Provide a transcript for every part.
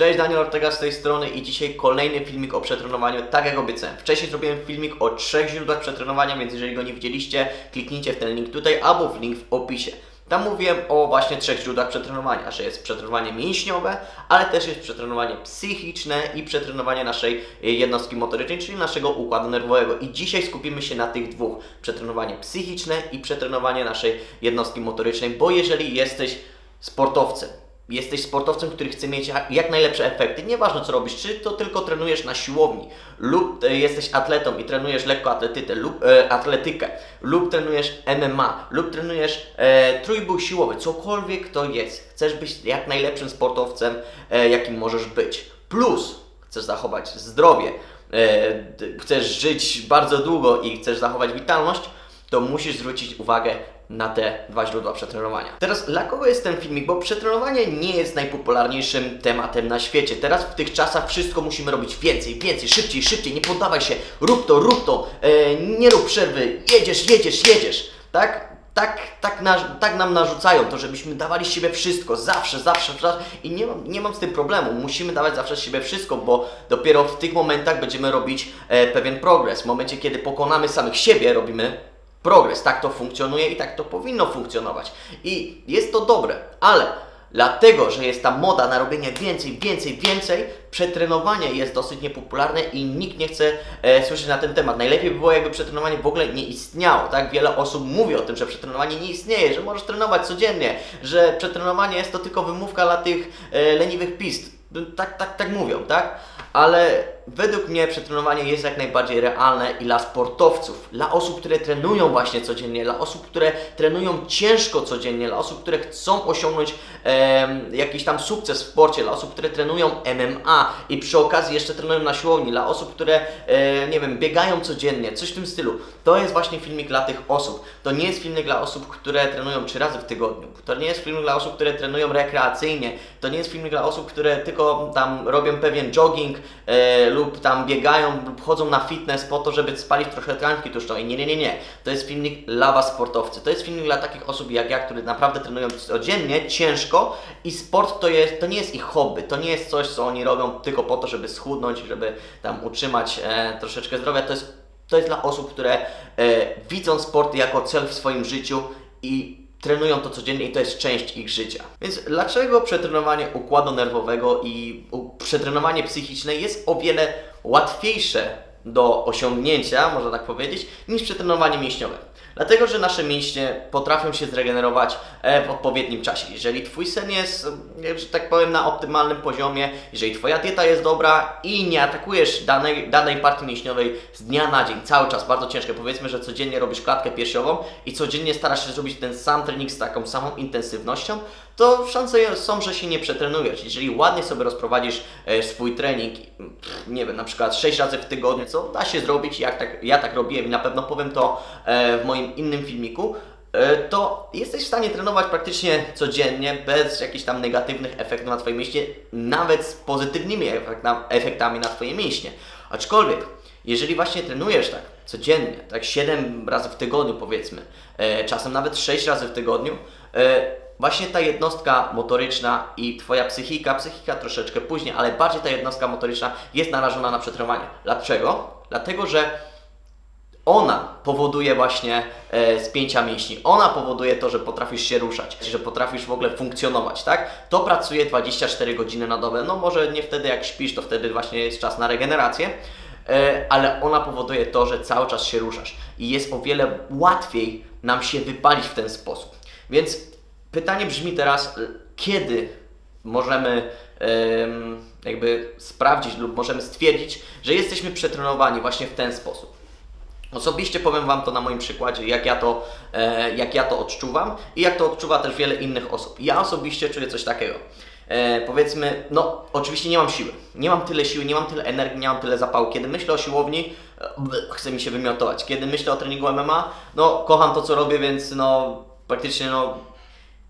Cześć, Daniel Ortega z tej strony i dzisiaj kolejny filmik o przetrenowaniu, tak jak obiecałem. Wcześniej zrobiłem filmik o trzech źródłach przetrenowania, więc jeżeli go nie widzieliście, kliknijcie w ten link tutaj albo w link w opisie. Tam mówiłem o właśnie trzech źródłach przetrenowania, że jest przetrenowanie mięśniowe, ale też jest przetrenowanie psychiczne i przetrenowanie naszej e, jednostki motorycznej, czyli naszego układu nerwowego. I dzisiaj skupimy się na tych dwóch. Przetrenowanie psychiczne i przetrenowanie naszej jednostki motorycznej, bo jeżeli jesteś sportowcem, jesteś sportowcem, który chce mieć jak- najlepsze efekty, nieważne co robisz, czy to tylko trenujesz na siłowni, lub e, jesteś atletą i trenujesz lekkoatletykę, lub e, atletykę, lub trenujesz MMA, lub trenujesz e, trójbój siłowy, cokolwiek to jest. Chcesz być jak najlepszym sportowcem, e, jakim możesz być. Plus chcesz zachować zdrowie, e, chcesz żyć bardzo długo i chcesz zachować witalność, to musisz zwrócić uwagę na te dwa źródła przetrenowania. Teraz dla kogo jest ten filmik? Bo przetrenowanie nie jest najpopularniejszym tematem na świecie. Teraz w tych czasach wszystko musimy robić więcej, więcej, szybciej, szybciej, nie poddawaj się, rób to, rób to, e, nie rób przerwy, jedziesz, jedziesz, jedziesz, tak? Tak, tak, na, tak nam narzucają to, żebyśmy dawali z siebie wszystko, zawsze, zawsze, zawsze. I nie mam, nie mam z tym problemu. Musimy dawać zawsze z siebie wszystko, bo dopiero w tych momentach będziemy robić e, pewien progres. W momencie, kiedy pokonamy samych siebie, robimy progres. Tak to funkcjonuje i tak to powinno funkcjonować. I jest to dobre, ale dlatego, że jest ta moda na robienie więcej, więcej, więcej, przetrenowanie jest dosyć niepopularne i nikt nie chce e, słyszeć na ten temat. Najlepiej by było, jakby przetrenowanie w ogóle nie istniało. Tak? Wiele osób mówi o tym, że przetrenowanie nie istnieje, że możesz trenować codziennie, że przetrenowanie jest to tylko wymówka dla tych e, leniwych pist. Tak, tak, tak mówią, tak? Ale według mnie przetrenowanie jest jak najbardziej realne i dla sportowców, dla osób, które trenują właśnie codziennie, dla osób, które trenują ciężko codziennie, dla osób, które chcą osiągnąć em, jakiś tam sukces w sporcie, dla osób, które trenują MMA i przy okazji jeszcze trenują na siłowni, dla osób, które, e, nie wiem, biegają codziennie, coś w tym stylu. To jest właśnie filmik dla tych osób. To nie jest filmik dla osób, które trenują trzy razy w tygodniu. To nie jest filmik dla osób, które trenują rekreacyjnie. To nie jest filmik dla osób, które tylko tam robią pewien jogging e, lub tam biegają lub chodzą na fitness po to, żeby spalić trochę tkanki tłuszczowej. Nie, nie, nie, nie. To jest filmik dla Was sportowcy. To jest filmik dla takich osób jak ja, które naprawdę trenują codziennie, ciężko i sport to, jest, to nie jest ich hobby. To nie jest coś, co oni robią tylko po to, żeby schudnąć, żeby tam utrzymać e, troszeczkę zdrowia. To jest, to jest dla osób, które e, widzą sport jako cel w swoim życiu i trenują to codziennie i to jest część ich życia. Więc dlaczego przetrenowanie układu nerwowego i przetrenowanie psychiczne jest o wiele łatwiejsze do osiągnięcia, można tak powiedzieć, niż przetrenowanie mięśniowe? Dlatego, że nasze mięśnie potrafią się zregenerować e, w odpowiednim czasie. Jeżeli Twój sen jest, e, że tak powiem, na optymalnym poziomie, jeżeli Twoja dieta jest dobra i nie atakujesz danej, danej partii mięśniowej z dnia na dzień, cały czas, bardzo ciężkie, powiedzmy, że codziennie robisz klatkę piersiową i codziennie starasz się zrobić ten sam trening z taką samą intensywnością, to szanse są, że się nie przetrenujesz. Jeżeli ładnie sobie rozprowadzisz e, swój trening, nie wiem, na przykład 6 razy w tygodniu, co da się zrobić, jak tak, ja tak robiłem i na pewno powiem to e, w moim innym filmiku, e, to jesteś w stanie trenować praktycznie codziennie, bez jakichś tam negatywnych efektów na Twoje mięśnie, nawet z pozytywnymi efekta- efektami na Twoje mięśnie. Aczkolwiek, jeżeli właśnie trenujesz tak codziennie, tak 7 razy w tygodniu powiedzmy, czasem nawet 6 razy w tygodniu, właśnie ta jednostka motoryczna i Twoja psychika, psychika troszeczkę później, ale bardziej ta jednostka motoryczna jest narażona na przetrwanie. Dlaczego? Dlatego, że ona powoduje właśnie e, spięcia mięśni. Ona powoduje to, że potrafisz się ruszać, że potrafisz w ogóle funkcjonować, tak? To pracuje 24 godziny na dobę. No może nie wtedy jak śpisz, to wtedy właśnie jest czas na regenerację, e, ale ona powoduje to, że cały czas się ruszasz i jest o wiele łatwiej nam się wypalić w ten sposób. Więc pytanie brzmi teraz, e, kiedy możemy em, jakby sprawdzić lub możemy stwierdzić, że jesteśmy przetrenowani właśnie w ten sposób. Osobiście powiem Wam to na moim przykładzie, jak ja to, e, jak ja to odczuwam i jak to odczuwa też wiele innych osób. Ja osobiście czuję coś takiego. E, powiedzmy, no oczywiście nie mam siły, nie mam tyle siły, nie mam tyle energii, nie mam tyle zapału. Kiedy myślę o siłowni, e, chce mi się wymiotować. Kiedy myślę o treningu MMA, no kocham to co robię, więc no praktycznie no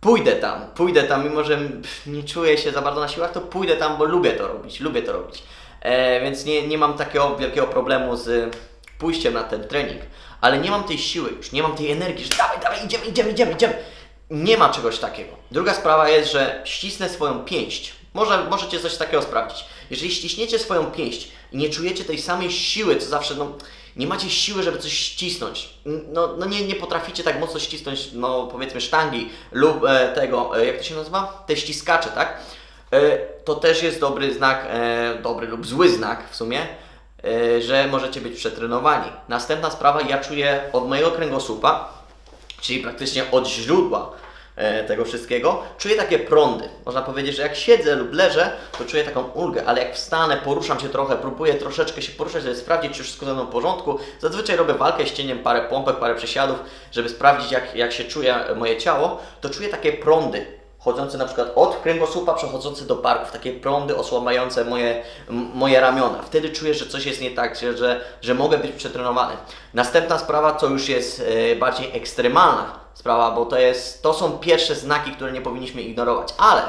pójdę tam, pójdę tam, mimo że nie czuję się za bardzo na siłach, to pójdę tam, bo lubię to robić, lubię to robić. E, więc nie, nie mam takiego wielkiego problemu z pójściem na ten trening, ale nie mam tej siły już, nie mam tej energii, że dawaj, dawaj, idziemy, idziemy, idziemy, idziemy. Nie ma czegoś takiego. Druga sprawa jest, że ścisnę swoją pięść, Może, możecie coś takiego sprawdzić. Jeżeli ściśniecie swoją pięść i nie czujecie tej samej siły, co zawsze, no, nie macie siły, żeby coś ścisnąć, no, no nie, nie potraficie tak mocno ścisnąć, no powiedzmy sztangi lub e, tego, e, jak to się nazywa? Te ściskacze, tak? E, to też jest dobry znak, e, dobry lub zły znak w sumie, e, że możecie być przetrenowani. Następna sprawa, ja czuję od mojego kręgosłupa, czyli praktycznie od źródła tego wszystkiego, czuję takie prądy. Można powiedzieć, że jak siedzę lub leżę, to czuję taką ulgę, ale jak wstanę, poruszam się trochę, próbuję troszeczkę się poruszać, żeby sprawdzić, czy wszystko ze mną w porządku. Zazwyczaj robię walkę z cieniem, parę pompek, parę przesiadów, żeby sprawdzić, jak, jak się czuje moje ciało, to czuję takie prądy. Chodzące na przykład od kręgosłupa, przechodzące do barków, takie prądy osłabiające moje, moje ramiona. Wtedy czuję, że coś jest nie tak, że, że, mogę być przetrenowany. Następna sprawa to już jest e, bardziej ekstremalna sprawa, bo to, jest, to są pierwsze znaki, które nie powinniśmy ignorować. Ale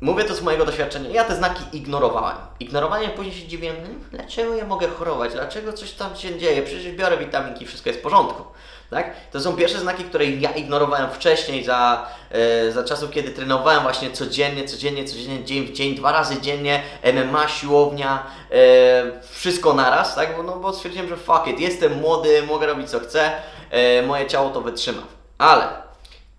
Mówię to z mojego doświadczenia. Ja te znaki ignorowałem. Ignorowałem, później się dziwiłem, "Hmm, dlaczego ja mogę chorować, dlaczego coś tam się dzieje, przecież biorę witaminki, wszystko jest w porządku. Tak? To są pierwsze znaki, które ja ignorowałem wcześniej, za, e, za czasów, kiedy trenowałem właśnie codziennie, codziennie, codziennie, dzień w dzień, dwa razy dziennie, MMA, siłownia, e, wszystko naraz, tak? No, bo stwierdziłem, że fuck it, jestem młody, mogę robić co chcę, e, moje ciało to wytrzyma. Ale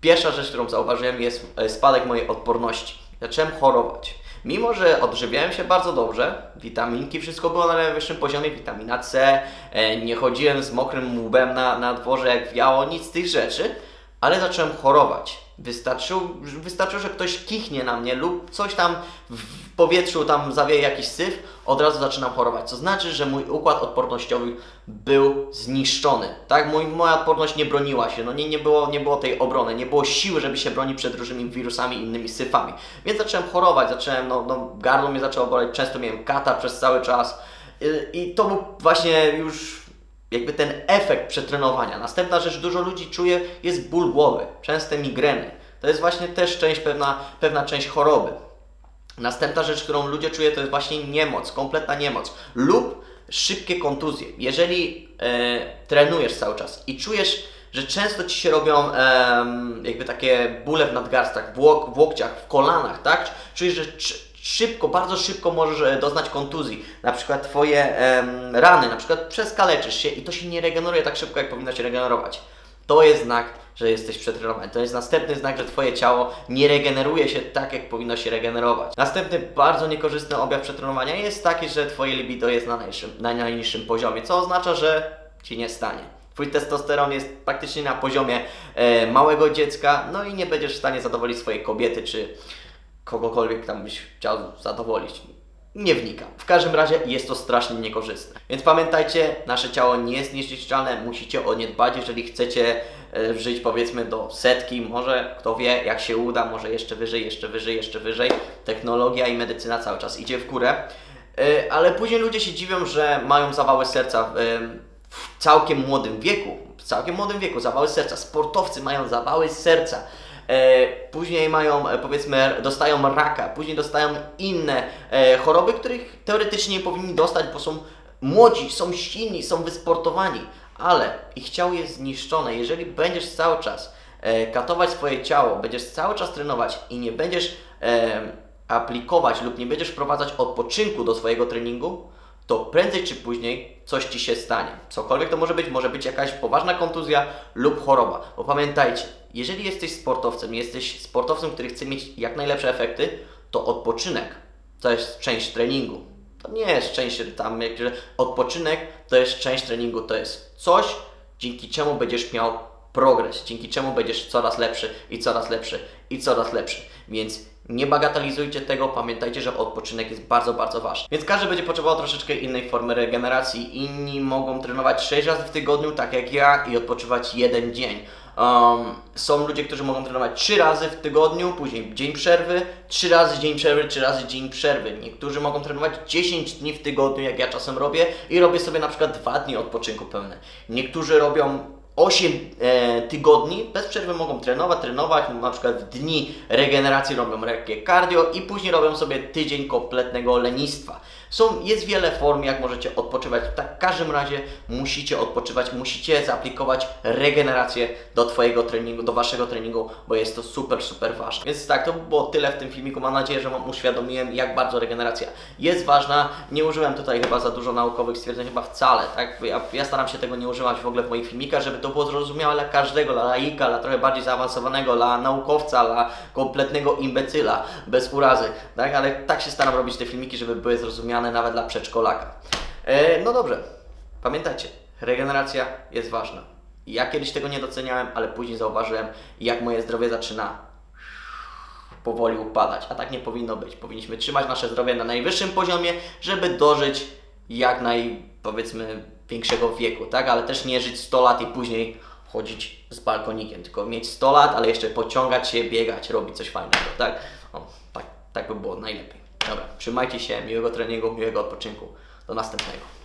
Pierwsza rzecz, którą zauważyłem, jest e, spadek mojej odporności. Zacząłem chorować. Mimo, że odżywiałem się bardzo dobrze, witaminki, wszystko było na najwyższym poziomie, witamina C, e, nie chodziłem z mokrym łbem na, na dworze jak wiało, nic z tych rzeczy, ale zacząłem chorować. Wystarczył, wystarczyło, że ktoś kichnie na mnie lub coś tam w powietrzu tam zawieje jakiś syf, od razu zaczynam chorować. Co znaczy, że mój układ odpornościowy był zniszczony. Tak, mój, moja odporność nie broniła się, no nie, nie, było, nie było tej obrony, nie było siły, żeby się bronić przed różnymi wirusami i innymi syfami. Więc zacząłem chorować, zacząłem, no, no gardło mnie zaczęło boleć, często miałem kata przez cały czas I, i to był właśnie już jakby ten efekt przetrenowania. Następna rzecz, dużo ludzi czuje, jest ból głowy, częste migreny. To jest właśnie też część, pewna, pewna część choroby. Następna rzecz, którą ludzie czują, to jest właśnie niemoc, kompletna niemoc lub szybkie kontuzje. Jeżeli e, trenujesz cały czas i czujesz, że często ci się robią em, jakby takie bóle w nadgarstach, w, łok, w łokciach, w kolanach, tak? Czujesz, że szybko, bardzo szybko możesz e, doznać kontuzji. Na przykład twoje em, rany, na przykład przeskaleczysz się i to się nie regeneruje tak szybko, jak powinno się regenerować. To jest znak, że jesteś przetrenowany. To jest następny znak, że Twoje ciało nie regeneruje się tak, jak powinno się regenerować. Następny bardzo niekorzystny objaw przetrenowania jest taki, że Twoje libido jest na najniższym, na najniższym poziomie, co oznacza, że Ci nie stanie. Twój testosteron jest praktycznie na poziomie e, małego dziecka, no i nie będziesz w stanie zadowolić swojej kobiety, czy kogokolwiek tam byś chciał zadowolić. Nie wnikam. W każdym razie jest to strasznie niekorzystne. Więc pamiętajcie, nasze ciało nie jest niezniszczalne, musicie o nie dbać, jeżeli chcecie e, żyć powiedzmy do setki, może kto wie, jak się uda, może jeszcze wyżej, jeszcze wyżej, jeszcze wyżej. Technologia i medycyna cały czas idzie w górę. E, Ale później ludzie się dziwią, że mają zawały serca w całkiem młodym wieku. W całkiem młodym wieku zawały serca. Sportowcy mają zawały serca. E, później mają, e, powiedzmy, dostają raka, później dostają inne e, choroby, których teoretycznie nie powinni dostać, bo są młodzi, są silni, są wysportowani, ale ich ciało jest zniszczone. Jeżeli będziesz cały czas katować swoje ciało, będziesz cały czas trenować i nie będziesz aplikować lub nie będziesz wprowadzać odpoczynku do swojego treningu, to prędzej czy później coś Ci się stanie. Cokolwiek to może być, może być jakaś poważna kontuzja lub choroba. Bo pamiętajcie, jeżeli jesteś sportowcem, jesteś sportowcem, który chce mieć jak najlepsze efekty, to odpoczynek to jest część treningu. To nie jest część tam, jak, odpoczynek to jest część treningu, to jest coś, dzięki czemu będziesz miał progres, dzięki czemu będziesz coraz lepszy i coraz lepszy i coraz lepszy. Więc nie bagatelizujcie tego, pamiętajcie, że odpoczynek jest bardzo, bardzo ważny. Więc każdy będzie potrzebował troszeczkę innej formy regeneracji. Inni mogą trenować 6 razy w tygodniu, tak jak ja, i odpoczywać jeden dzień. Um, są ludzie, którzy mogą trenować 3 razy w tygodniu, później dzień przerwy, 3 razy dzień przerwy, 3 razy dzień przerwy. Niektórzy mogą trenować 10 dni w tygodniu, jak ja czasem robię, i robię sobie na przykład 2 dni odpoczynku pełne. Niektórzy robią 8 e, tygodni bez przerwy mogą trenować, trenować, na przykład w dni regeneracji robią lekkie cardio i później robią sobie tydzień kompletnego lenistwa. Są, jest wiele form, jak możecie odpoczywać. Tak, w każdym razie musicie odpoczywać, musicie zaaplikować regenerację do Twojego treningu, do Waszego treningu, bo jest to super, super ważne. Więc tak, to było tyle w tym filmiku. Mam nadzieję, że Wam uświadomiłem, jak bardzo regeneracja jest ważna. Nie użyłem tutaj chyba za dużo naukowych stwierdzeń, chyba wcale, tak? Ja, ja staram się tego nie używać w ogóle w moich filmikach, żeby to było zrozumiałe dla każdego, dla laika, dla trochę bardziej zaawansowanego, dla naukowca, dla kompletnego imbecyla, bez urazy, tak? Ale tak się staram robić te filmiki, żeby były zrozumiane nawet dla przedszkolaka. E, no dobrze, pamiętajcie, regeneracja jest ważna. Ja kiedyś tego nie doceniałem, ale później zauważyłem, jak moje zdrowie zaczyna powoli upadać, a tak nie powinno być. Powinniśmy trzymać nasze zdrowie na najwyższym poziomie, żeby dożyć jak naj, powiedzmy, większego wieku, tak? Ale też nie żyć 100 lat i później chodzić z balkonikiem, tylko mieć 100 lat, ale jeszcze pociągać się, biegać, robić coś fajnego, tak? O, tak, tak by było najlepiej. Dobra, trzymajcie się, miłego treningu, miłego odpoczynku. Do następnego.